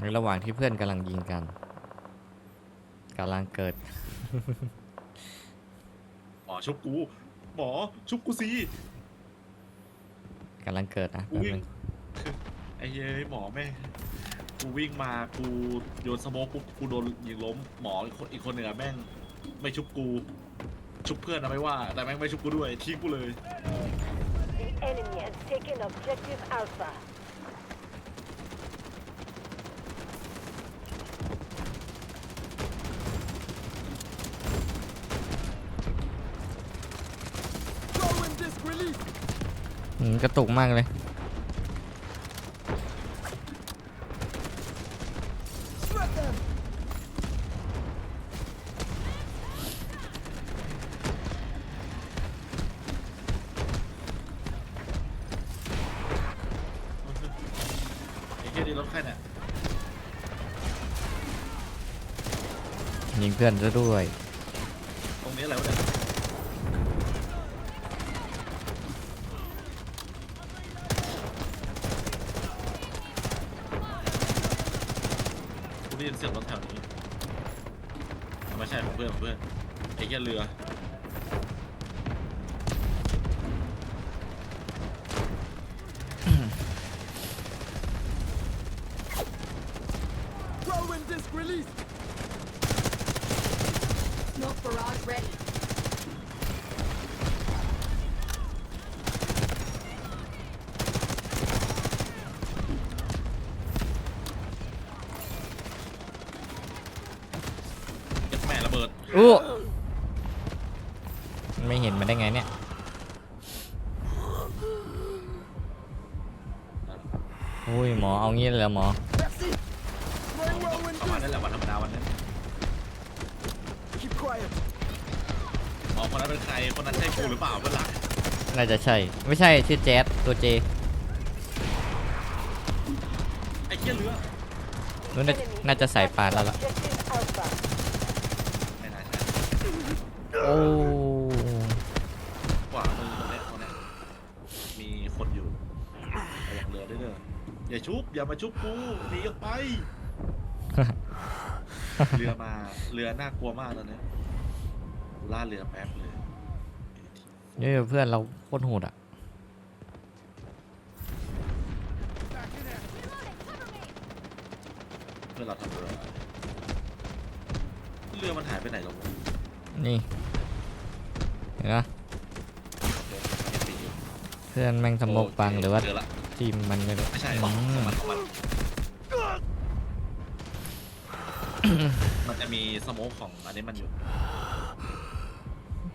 ในระหว่างที่เพื่อนกำลังยิงกันกำลังเกิด หมอชุบกูหมอชุบกูสิกำลังเกิดนะกูแป๊บวิ่งนึงไอ้เย้ยหมอแม่งกูวิ่งมากูโยนสโมกปุ๊บกูโดนยิงล้มหมออีกคนอีกคนหนึ่งอะแม่งไม่ชุบกู ชุบเพื่อนนะไม่ว่า แต่แม่งไม่ชุบกูด้วยทิ้งกูเลย The enemy has taken objective Alpha. อืม กระตุกมากเลย ไอ้เหี้ยนี่รถใครเนี่ยยิงเพื่อนซะด้วย ตรงนี้อะไรวะเนี่ยกูได้ยินเสียงรถแถวนี้ไม่ใช่ของเพื่อนของเพื่อนไอ้เหี้ยเรือ Whirlwind disc release! Smoke barrage ready. เก็บแม่ระเบิดอู้ไม่เห็นมันได้ไงเนี่ย อุ้ยหมอเอางี้เลยเหรอหมอ หรือเปล่าเพื่อนรักน่าจะใช่ ไม่ใช่ชื่อแจ๊ดตัวเจไอ้เหี้ยเรือนู้นน่าน่าจะใส่ปานแล้วล่ะ Objective Alpha. ไม่น่าใช่โอ้ขวามือตรงเนี้ยตรงเนี้ยมีคนอยู่ระวังเรือด้วยเด้ออย่าชุบอย่ามาชุบกูหนีออกไป เรือมาเรือน่ากลัวมากตอนเนี้ยกูล่าเรือแป๊บเลย นี่เพื่อนเราโคตรโหดอะเพื่อนเราทำเรือเรือมันหายไปไหนหรอวะนี่เห็นปะเดินไปไม่ปีอยู่เพื่อนแม่งสมบกปังหรือว่าเจอละทีมมันไม่รู้ไม่ใช่อืของมมันของมันมันจะมีสโมกของอันนี้มันอยู่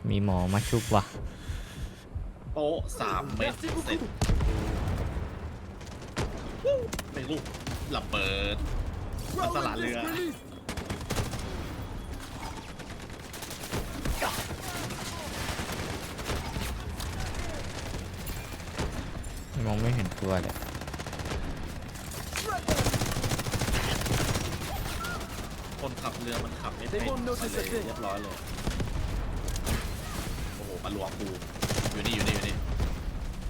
มีหมอมาชุบว่ะ โป๊ะสามเมตร Merci เสร็จ beaucoup. เป็นลูกระเบิดมันสละ Whirlwind เรือ disc release! มองไม่เห็นตัวเลย Shred them! คนขับเรือมันขับไม่ They เป็น won't notice เลย a thing. เรียบร้อยเลย โอ้โหมาลวงกู อยู่นี่อยู่นี่อยู่นี่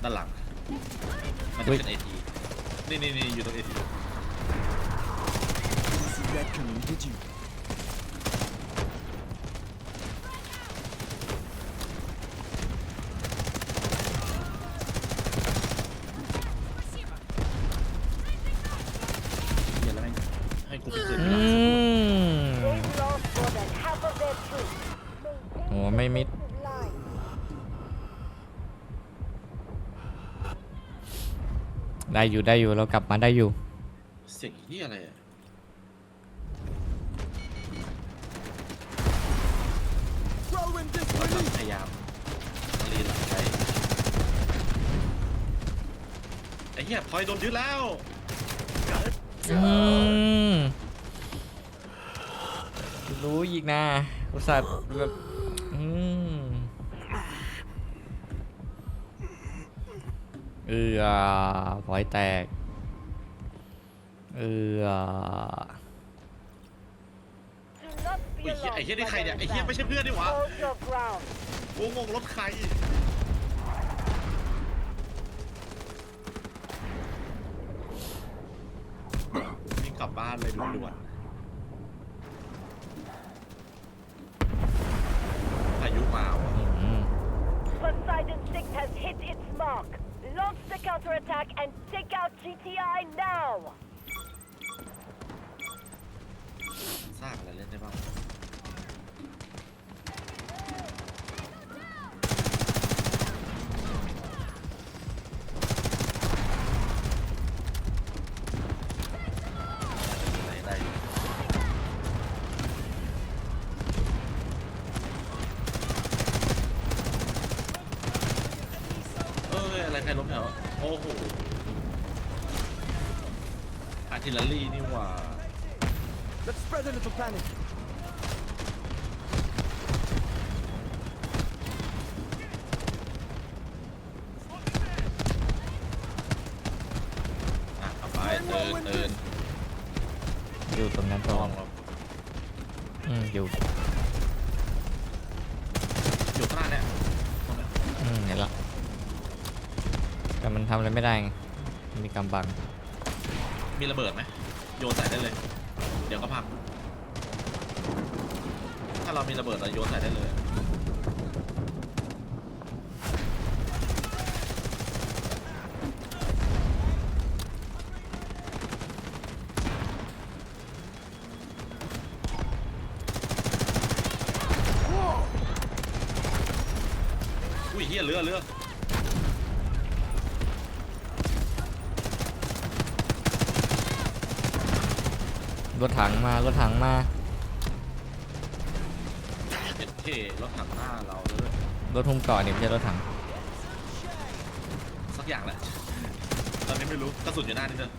ด้านหลัง มันจะเฮ้ยเป็นเอทีนี่นี่นี่อยู่ตรงเอที Didn't see that coming, did you? เดี๋ยวแล้วแม่งให้กูไปเกิด อื ที่หลัง ม They've lost more than half of their troops. โอ้ไม่มิด Line. ได้อยู่ได้อยู่เรากลับมาได้อยู่เสียงนี่อะไรอะ Whirlwind disc เราจะ release! พยายามรีหลังไปไอ้เหี้ยพลอยโดนยึดแล้วอืมรู้อีกนะอุตส่าห์แบบ ออพอยแตกเอออุ้ยเหี้ยไอ้เหี้ยนี่ใครเนี่ยไอ้เหี้ยไม่ใช่เพื่อนนี่หวะ Hold your ground. กูงงรถใครวิ่กลับบ้านบ้านเลยด่วนๆพายุมาว่ะ อืม Poseidon 6 has hit its mark. Launch the counterattack and take out GTI now. สร้างอะไรเล่นได้บ้างไหนได้อยู่เอ้ย อะไรใครล้มแถวโอ้โห อาร์ติลเลอรี่นี่หว่า Let's spread a little panic. อะเอาไปเตือนเตือนอยู่ตรงนั้นตลรองงลองอืมอยู่อยู่ข้างหน้าเนี่ยตรงเนี้ยอืมเห็นละแต่มันทำอะไรไม่ได้ไงมันมีกำบัง มีระเบิดไหมโยนใส่ได้เลย เดี๋ยวก็พัง ถ้าเรามีระเบิดเราโยนใส่ได้เลย อุ้ยเฮียเรือเรือ ร ถถังมารถถังมาเอ็ดเครถถังหน้าเราเลยรถหุ้มเกาะเนี่ยไม่ใช่รถถังสักอย่างแหละ ตอนนี้ไม่รู้กระสุนอยู่หน้านี่เด้อ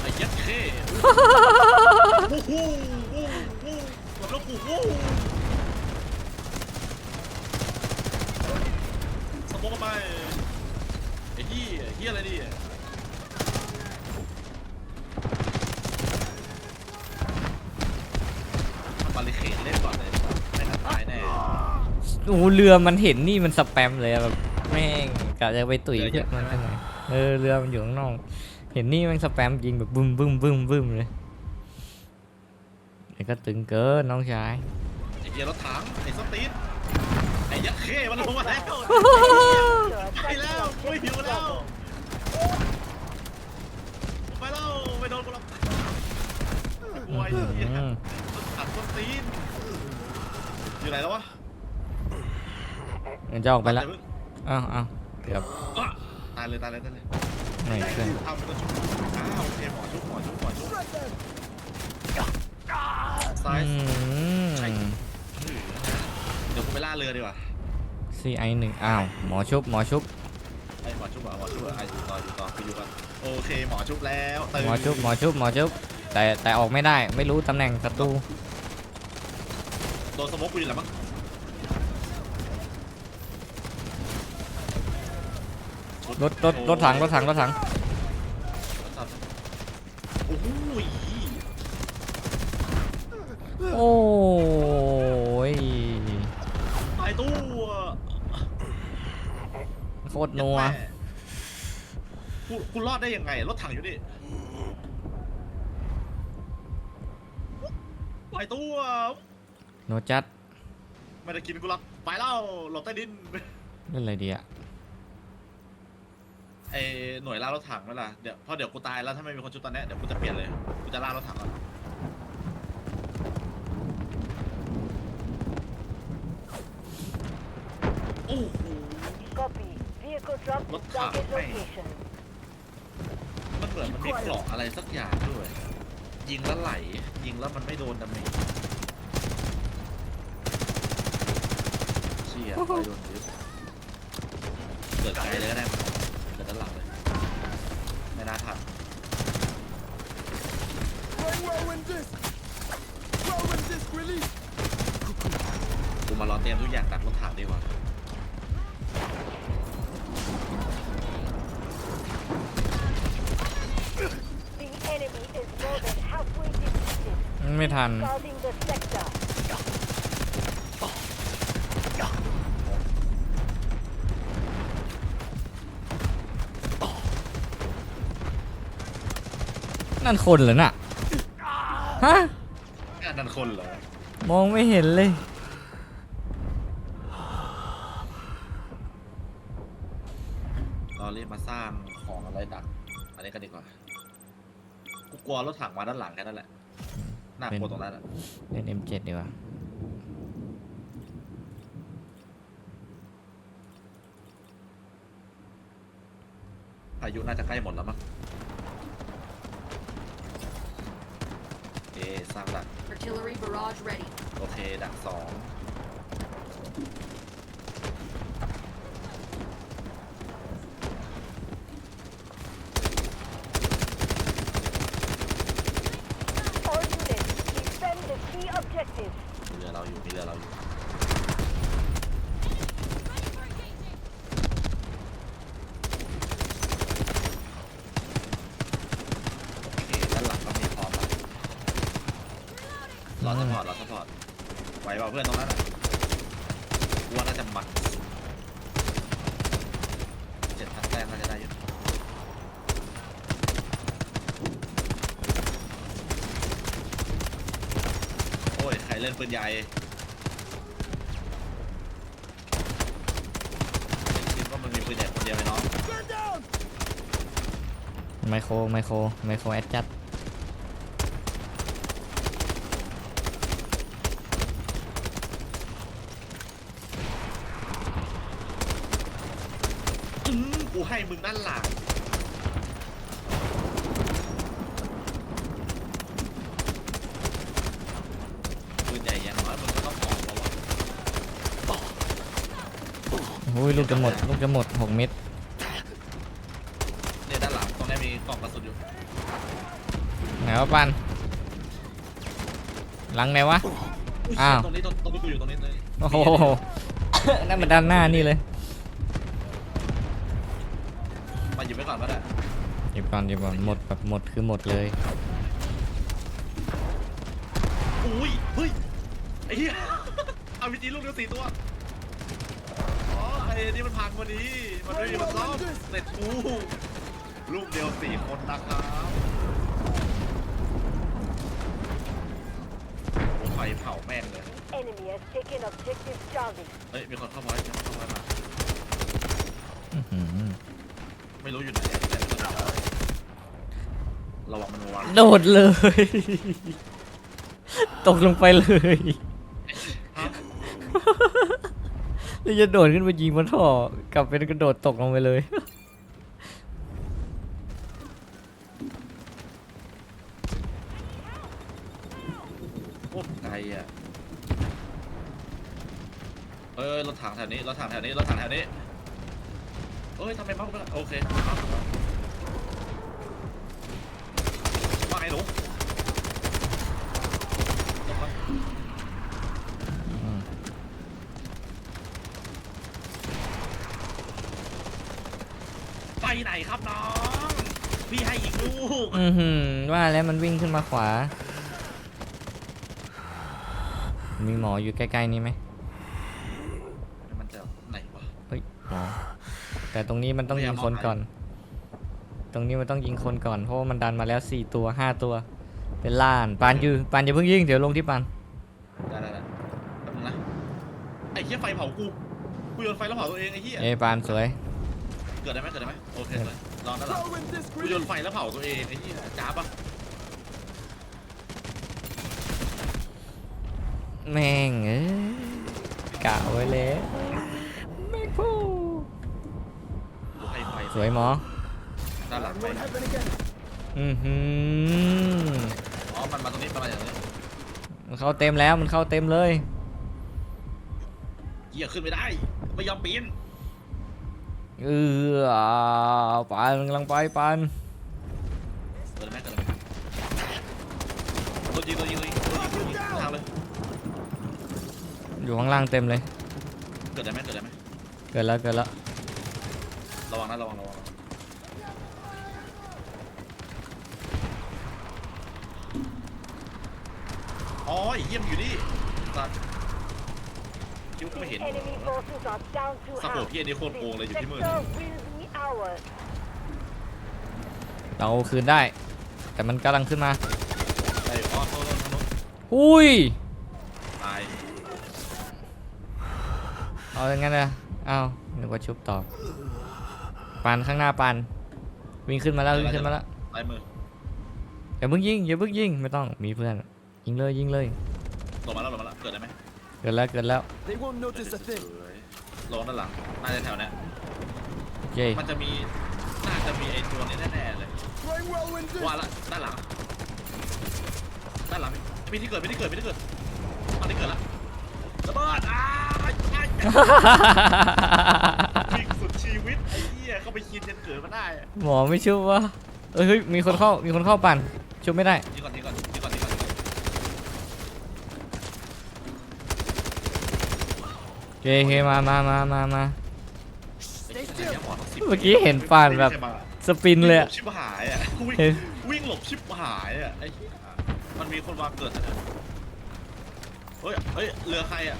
ไอ้ยัดเข้โอ้โหโอ้โหหลบแล้วกูโอ้โหสมองเข้าไปไอ้เหี้ยเหี้ยอะไรดิ โอ้โหเรือมันเห็นนี่มันสแปมเลยอะแบบแม่งกะจะไปตุ๋ยเพื่อนมันข้างในเออเรือมันอยู่ข้างนอก เห็นนี่มันสแปมยิงแบบบึ้มบึ้มบึ้มบึ้มเลยไอ้ก็ตึงเกินน้องชายไอ้เหี้ยรถถังไอ้สตีนไอ้ยักษ์เข้มันลงมาแล้ว You're ไป attacking แล้วไม่หิ objective วแล้ว Bravo. ไปแล้วไปโดนกูหรอกโอ้ยเหี้ยอืมอัดต้นตีนอยู่ไหนแล้ววะ เงินจะออกไปละเดี๋ยเพิ่งอ้าวอ้าวเกือบอะตายเลยตายเลยตายเลยไม่ขึ้นทำตัวชุบอ้าวโอเคหมอชุบหมอชุบหมอชุบ Spread them. ซ้ายอืมเดี๋ยวกูไปล่าเรือดีกว่า CI หนึ่งอ้าวหมอชุบหมอชุบไอ้หมอชุบเหรอหมอชุบเหรอไอ้อยู่ต่ออยู่ต่อไปอยู่กันโอเคหมอชุบแล้วตื่นหมอชุบหมอชุบหมอชุบแต่แต่ออกไม่ได้ไม่รู้ตำแหน่งศัตรูโดนสโมกกูอยู่แล้วมั้ง รถรถรถถังรถถังรถถังโอ้โหโอ้ยตายตู้โคตรนัวกูกูรอดได้ยังไง รถถังอยู่นี่ตายตู้โนจัดไม่ได้กินกูหรอกไปแล้วหลบใต้ดินเล่นอะไรดีอะ ไอหน่วยล่ารถถังนั่นแหละเดี๋ยวเพราะเดี๋ยวกูตายแล้วถ้าไม่มีคนชุบตอนเนี้ยเดี๋ยวกูจะเปลี่ยนเลยกูจะล่ารถถังก่อนโอ้โห Copy. Vehicle drop to What target the heck? location. มันเหมือนมันมีเกราะอะไรสักอย่างด้วย ยิงแล้วไหล ยิงแล้วมันไม่โดนดาเมจเชี่ยไปโดนยึดเกิดไกลเลยก็ได้มั้งเกิดด้านหลังเลย ไม่ น่าทัน Throwing whirlwind disc. Whirlwind disc release. กูมารอเตรียมทุกอย่างดักรถถังดีกว่า The enemy is more than halfway defeated. ไม่ทัน Guarding the sector. ไนั่นคนเหรอน่ะฮะอันนั้นคนเหรอ มองไม่เห็นเลย เราเรียกมาสร้างของอะไรดัก อันนี้กันดีกว่า กูกลัวรถถังมาด้านหลังแค่นั้นแหละ น่ากลัวตรงนั้นอะเล่น M7 ดีกว่า อายุน่าจะใกล้หมดแล้วมั้ง สร้างดัก Artillery barrage ready. โอเค ดักสอง เพื่อนตรงนั้นอะกลัวน่าจะมันเจ็ดพันแต้มน่าจะได้อยู่โอ้ยใครเล่นปืนใหญ่คิดว่ามันมีปืนใหญ่คนเดียวไหมน้องไมโครไมโครไมโครแอดจัด อื มกูให้มึงด้านหลังปืนใหญ่อย่างน้อยมึงก็ต้องออกแล้ววะอุ้ยลูกจะหมดลูกจะหมด6เม็ดเนี่ยด้านหลังตรงนี้มีกล่องกระสุนอยู่ไหนวะปันหลังไหนวะ อ้าว ตรงนี้ตรงตรงนี้กูอยู่ตรงนี้เลยโอ้โหนั่นมันด้านหน้านี่เลย ก่อนก็ได้หยิบก่อนหยิบก่อนหมดแบบหมดคือหมดเลยอุ้ยเฮ้ยไอ้เหี้ยเอาพีจีลูกเดียวสี่ตัวอ๋อไอ้นี่มันพังวันนี้มันไม่มีมันซ่อมเสร็จกูลูกเดียวสี่คนนะครับโอ้ไฟเผาแม่งเลย Enemy has taken objective Charlie. เฮ้ยมีคนเข้ามามีคนเข้ามาอื้อหือ ไม่รู้อยู่ไหนอะแต่ไม่รู้อยู่ไหนระวังมันวางโดดเลย ตกลงไปเลยฮะแล้วจะโดดขึ้นไปยิงบนท่อกลับเป็นกระโดดตกลงไปเลย โคตรไกลอะเอ้ยรถถังแถวนี้รถถังแถวนี้รถถังแถวนี้ เอ้ยทำไมมาโอเคว่าไงหนูลงมาไปไหนครับน้องพี่ให้อีกลูก อือหือว่าแล้วมันวิ่งขึ้นมาขวา มีหมออยู่ใกล้ๆนี้ไหมมันจะไหนวะ เฮ้ยหมอ แต่ตรงนี้มันต้องพยายิยามงคนมองหาก่อน ตรงนี้มันต้องยิงคนก่อน เพราะว่ามันดันมาแล้วสี่ตัวห้าตัว เป็นล้าน ปานอยู่ปานอย่าเพิ่งยิง เดี๋ยวลงที่ปานได้ได้ได้แป๊บนึงนะไอ้เหี้ยไฟเผากู กูโยนไฟแล้วเผาตัวเองไอ้เหี้ย เอ้ยปานสวย เกิดได้ไหมเกิดได้ไหมโอเคเลยลองด้านหลัง Throw in this กูโยน grenade! ไฟแล้วเผาตัวเองไอ้เหี้ยจ้าบปะแม่งเอ้ยกะไว้แล้วแม่งพู กูให้ไฟ สวยหมอด้านหลัง That ไป won't happen again. อือหืออ๋อมันมาตรงนี้ประมาณอย่างนี้มันเข้าเต็มแล้วมันเข้าเต็มเลยเหี้ยขึ้นไม่ได้ไม่ยอมปีนเออปานมันกำลังไปปานเกิดได้ไหมเกิดได้ไหมตัวยิงตัวยิงตัวยิงตัวยิงตัวยิงทางเลยอยู่ข้างล่างเต็มเลยเกิดได้ไหมเกิดได้ไหมเกิดแล้วเกิดแล้ว ระวังนะระวังระวังอ๋อไอ้เยี่ยมนอยู่นี่สัตว์คิดว่ากูไม่เห็น Enemy forces are down to สะโพก half. พี่อันนี้โคตรโกงเลยอยู่ที่มือ Sector will be ours. เราเอาคืนได้ แต่มันกำลังขึ้นมา ไอ้อ๋อโทษโทษโทษอุ้ย ตายเอาอย่างงั้นเลยเอานึกว่าชุบต่อ ปานข้างหน้าปานวิ่งขึ้นมาแล้ววิ่งขึ้นมาแล้วตายมืออย่าเพิ่งยิงอย่าเพิ่งยิงไม่ต้องมีเพื่อนยิงเลยยิงเลยลงมาแล้วลงมาแล้วเกิดได้ไหมเกิดแล้วเกิดแล้ว They won't notice a thing. ลงด้านหลังน่าจะแถวเนี้ยโอเคมันจะมีน่าจะมีไอ้ตัวนี้แน่ๆเลย Throwing whirlwind disc. ว่าละด้านหลังด้านหลังมีที่เกิดมีที่เกิดมีที่เกิดตอนนี้เกิดละระเบิดอ้ายอ้ายวิ่งสุดชี วิตไอ้เหี้ยเข้าไปคินยันเกิดมาได้อะหมอไม่ชุบวะเอ้ยเฮ้ยมีคนเข้ามีคนเข้าปั่นชุบไม่ได้นี่ก่อนนี่ก่อนนี่ก่อนนี่ก่อนนี่ก่อนโอเคโอเคมามามามามา ไอ้เหี้ยหมอต้องสิบเมื่อกี้เห็นปานแบบสปินเลยอะ วิ่งหบชิบหายอะวิ่งเห็น วิ่งหลบชิบหายอะไอ้เหี้ยมันมีคนวางเกิดนะเฮ้ยเฮ้ยเรือใครอะ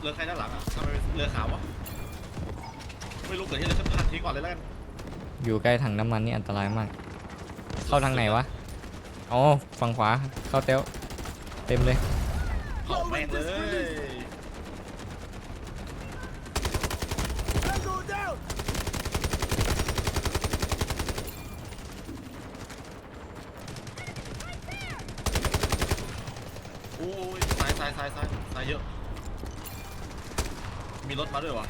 เรือใครด้านหลังอะทำไมเป็นเรือขาววะ ไม่รู้เกิดที่อะไรฉันพาทิ้งก่อนเลยแล้วกันอยู่ใกล้ถังน้ำมันนี่อันตรายมาก เข้าทางไหนวะ อ๋อ ฝั่งขวา เข้าเต้วเต็มเลย เผาแม่งเลย Tango down. โอ้ยซ้ายซ้ายซ้ายซ้ายซ้ายเยอะ มีรถมาด้วยวะ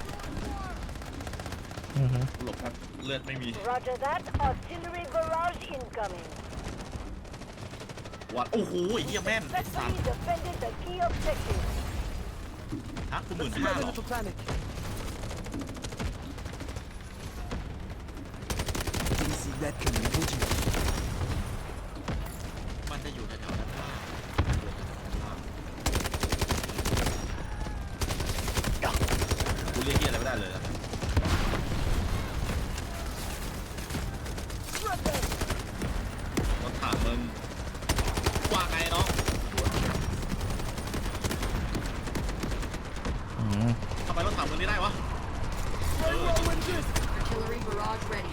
อือฮึหลบครับเลือดไม่มี Roger that. Artillery barrage incoming. วัดโอ้โหไอ้เหี้ยแม่นไอ้สัต Successfully ว์ defended the key objective. ฮะกูหมื่น Let's ห้า spread หร a อ little panic. Didn't see that coming, did you? มันจะอยู่แถวๆนั้นว่ากูเรียกเหี้ยอะไรไม่ได้เลยนะ Shred them. รถถังมึงว่าไงน้อง อืม ทำไมรถถังมึงนี่ได้วะ Throwing whirlwind disc. Artillery barrage ready.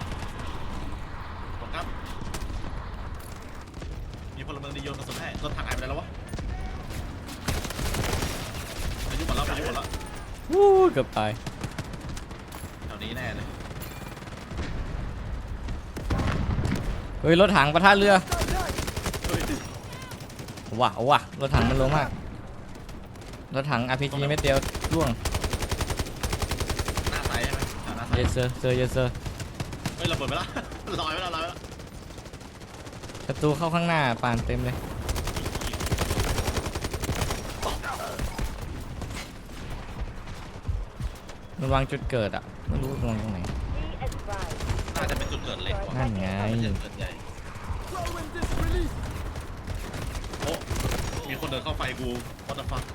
ผมครับ มีพลเมืองดีโยนกระสุนให้รถถังหายไปไหนแล้ววะพายุหมดแล้วพายุหมดแล้ว วู้ เกือบตายแถวนี้แน่เลยเฮ้ยรถถังประท่าเรือ Contact. เฮ้ยว้าวว่ะรถถังมันโลมากรถถัง RPG เม็ดเดียวร่วงหน้าใสใช่ไหมแถวหน้าใส yes sir sir yes sir เฮ้ยระเบิดไปแล้วลอยไปแล้วลอยไปแล้วศัตรูเข้าข้างหน้าปานเต็มเลย มันวางจุดเกิดอะไม่รู้วางตรงไหน Be advised. น่าจะเป็นจุดเกิดเล็กกว่านั่นไงไม่ใช่จุดเกิดใหญ่ Whirlwind disc released. โอ้มีคนเดินเข้าไฟกู what the fuck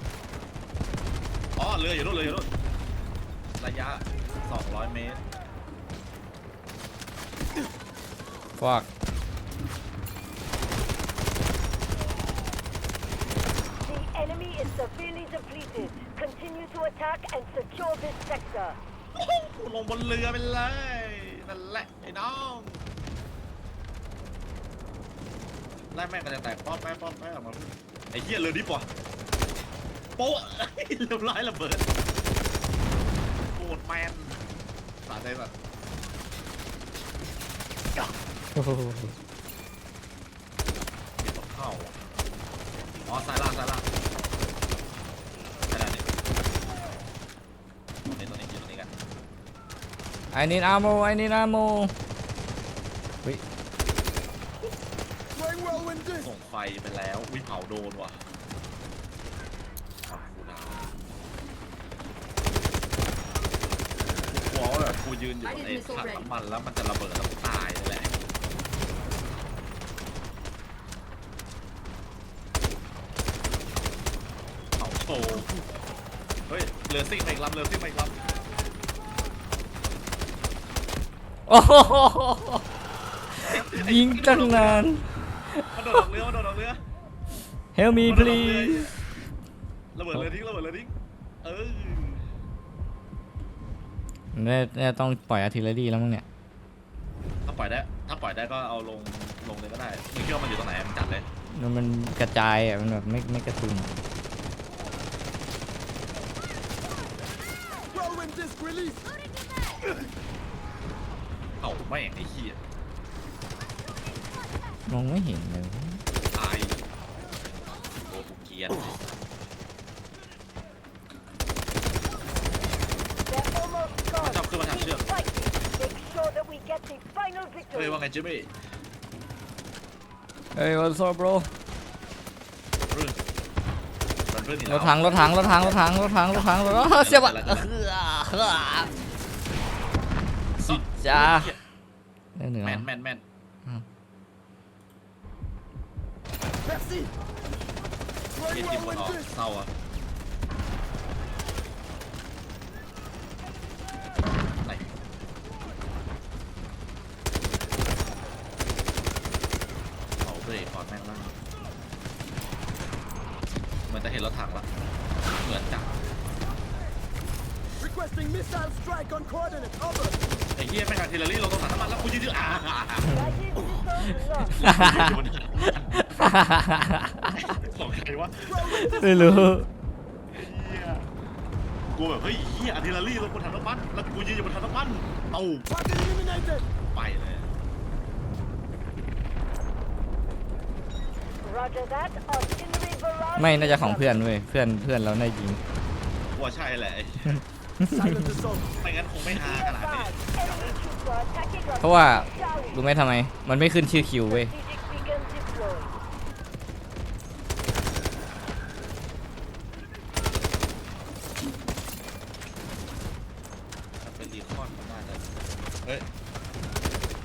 อ๋อเรืออยู่นู่นเรืออยู่นู่นระยะ 200 เมตร ฟอก The enemy is severely depleted. Continue to attack and secure this sector. โอ้โหกูลงบนเรือไปเลยนั่นแหละไอ้น้องไล่แม่งก็จะแตกป๊อปแป๊บป๊อปแป๊บออกมาไอ้เหี้ยเรือดิบว่ะโป๊ะเรียบร้อยระเบิดโคตรแมนสาใจแบบโอ้โหมีตกเข้าอะอ๋อซ้ายล่างซ้ายล่างซ้ายล่างนี่ตรงนี้ตรงนี้อยู่ตรงนี้กัน ไอ้นี่อาโมไอ้นี่อาโม Throwing whirlwind disc. ส่งไฟไปแล้ววิเผาโดนว่ะอะกูดาวกูกลัวว่าแบบกูยืนอยู่บนไอ้ถังน้ำมันแล้วมันจะระเบิดแล้วกูตายเลยแหละเผาโชว์เฮ้ยเรือซิ่งมาอีกลำเรือซิ่งมาอีกลำ โอ้โหยิงตั้งนาน มันโดดออกเรือมันโดดออกเรือ Help me มันโดดออกเรือ please ระเบิดเรือทิ้งระเบิดเรือทิ้งเออเนี่ยเนี่ยต้องปล่อยอาร์ติเลอรี่แล้วมั้งเนี่ย ถ้าปล่อยได้ถ้าปล่อยได้ก็เอาลงลงเลยก็ได้มึงคิดว่ามันอยู่ตรงไหนมึงจัดเลยมันมันกระจายอะ มันแบบไม่ไม่กระตุน Whirlwind disc release. เอ้าไม่งไอ้เหี้ยมองไม่เห็นเลยตายโอ้กูเกลียด They're almost gone. Watch out, come on, Keep Shil. fighting. Make sure that we get the final เฮ้ย victory. ว่าไงจิมมี่เฮ้ย what's up bro เพื่อนมันเพื่อนนี่รถถังรถถังรถถังรถถังรถถังรถถังรถถังเสียบะเออเออสิจ้าเนื้อแมนแมนแมน Merci. เกีย Throwing ทีมคนอ whirlwind อก disc. เศร้าอะไหนเอาเบรกก่อนแม่งล่างเหมือนจะเห็นรถถังละเหมือนจัง Requesting missile strike on coordinate. Over. ไอ้เหี้ยแม่งอาร์ติลเลอรี่ลงตรงถังน้ำมันแล้วกูยืนอยู่อ่า Guided system lost. ของใครวะไม่รู้ เหี้ยกูแบบเฮ้ยเหี้ยอาร์ติลเลอรี่ลงบนถังน้ำมันแล้วกูยืนอยู่บนถังน้ำมันเอ้า Target eliminated. ไปเลย Roger that. Artillery barrage. ไม่น่าจะของเพื่อนเว้ย เพื่อนเพื่อนเราได้ยิงกูว่าใช่แหละ Silent assault. ไม่งั้นคงไม่ฮา Be ขนาดนี้ advised, enemy troops are attacking us. เพราะว่า Charlie. รู้ไหมทำไม มันไม่ขึ้นชื่อคิวเว้ย Strategic beacon deployed. ถ้าเป็นรีคอนมันน่าจะเฮ้ย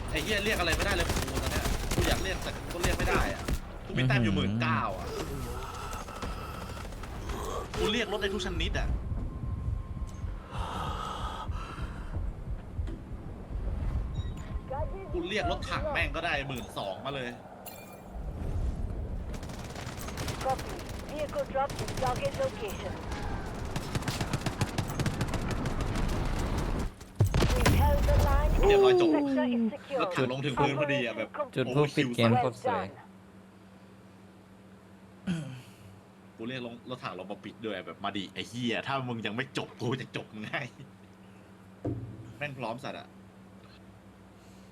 ไอ้เหี้ยเรียกอะไรไม่ได้เลยกูตอนเนี้ยกูอยากเรียกแต่ก็เรียกไม่ได้อะกูมีแต้มอยู่หมื่นเก้าอะกูเรียกรถได้ทุกชนิดอะ Guided กู เรียกรถถัง system แม่งก็ได้หมื่นสองมาเลย lost. Copy. Vehicle dropped to target location. We've held the line. เรียบร้อยจบ Sector is รถ secure. ถังลงถึงพื้นพอดีอะแบบ จุดพวกปิดเกม Well โคตรสวย done. กูเรียกลงรถถังลงมาปิดด้วยแบบมาดิไอ้เหี้ยถ้ามึงยังไม่จบกูจะจบมึงให้ แม่งพร้อมสัตว์อะ